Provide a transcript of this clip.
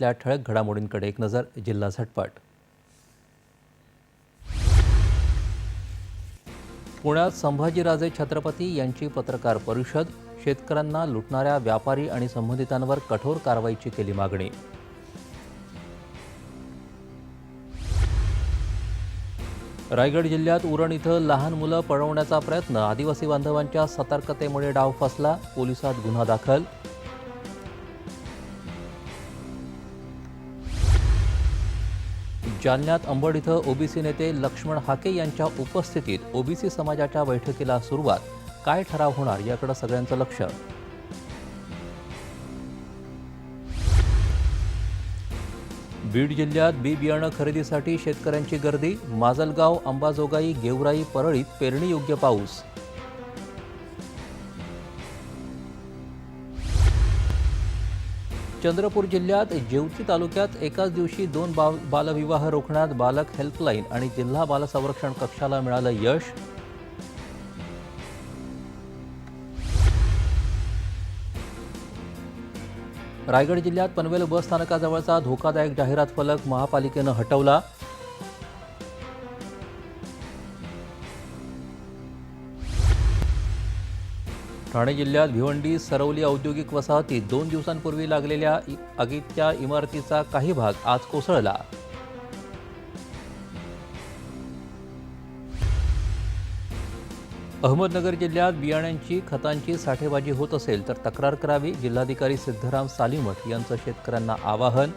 जिल्ह्यातल्या ठळक घडामोडींकडे एक नजर जिल्हा झटपट. पुण्यात संभाजीराजे छत्रपती यांची पत्रकार परिषद शेतकऱ्यांना लुटणाऱ्या व्यापारी आणि संबंधितांवर कठोर कारवाईची केली मागणी. रायगड जिल्ह्यात उरण इथं लहान मुलं पळवण्याचा प्रयत्न आदिवासी बांधवांच्या सतर्कतेमुळे डाव फसला पोलिसात गुन्हा दाखल जालन्यात अंबड इथं ओबीसी नेते लक्ष्मण हाके यांच्या उपस्थितीत ओबीसी समाजाच्या बैठकीला सुरुवात. काय ठराव होणार याकडे सगळ्यांचं लक्ष. बीड जिल्ह्यात बी बियाणं खरेदीसाठी शेतकऱ्यांची गर्दी. माजलगाव अंबाजोगाई गेवराई परळीत पेरणीयोग्य पाऊस. चंद्रपूर जिल्ह्यात जेवती तालुक्यात एकाच दिवशी दोन बा बालविवाह रोखण्यात बालक हेल्पलाईन आणि जिल्हा बाल संरक्षण कक्षाला मिळालं यश. रायगड जिल्ह्यात पनवेल बस स्थानकाजवळचा धोकादायक जाहिरात फलक महापालिकेनं हटवला. ठाणे जिल्ह्यात भिवंडी सरवली औद्योगिक वसाहतीत दोन दिवसांपूर्वी लागलेल्या इ- आगीच्या इमारतीचा काही भाग आज कोसळला. अहमदनगर जिल्ह्यात बियाण्यांची खतांची साठेबाजी होत असेल तर तक्रार करावी. जिल्हाधिकारी सिद्धराम सालीमठ यांचं शेतकऱ्यांना आवाहन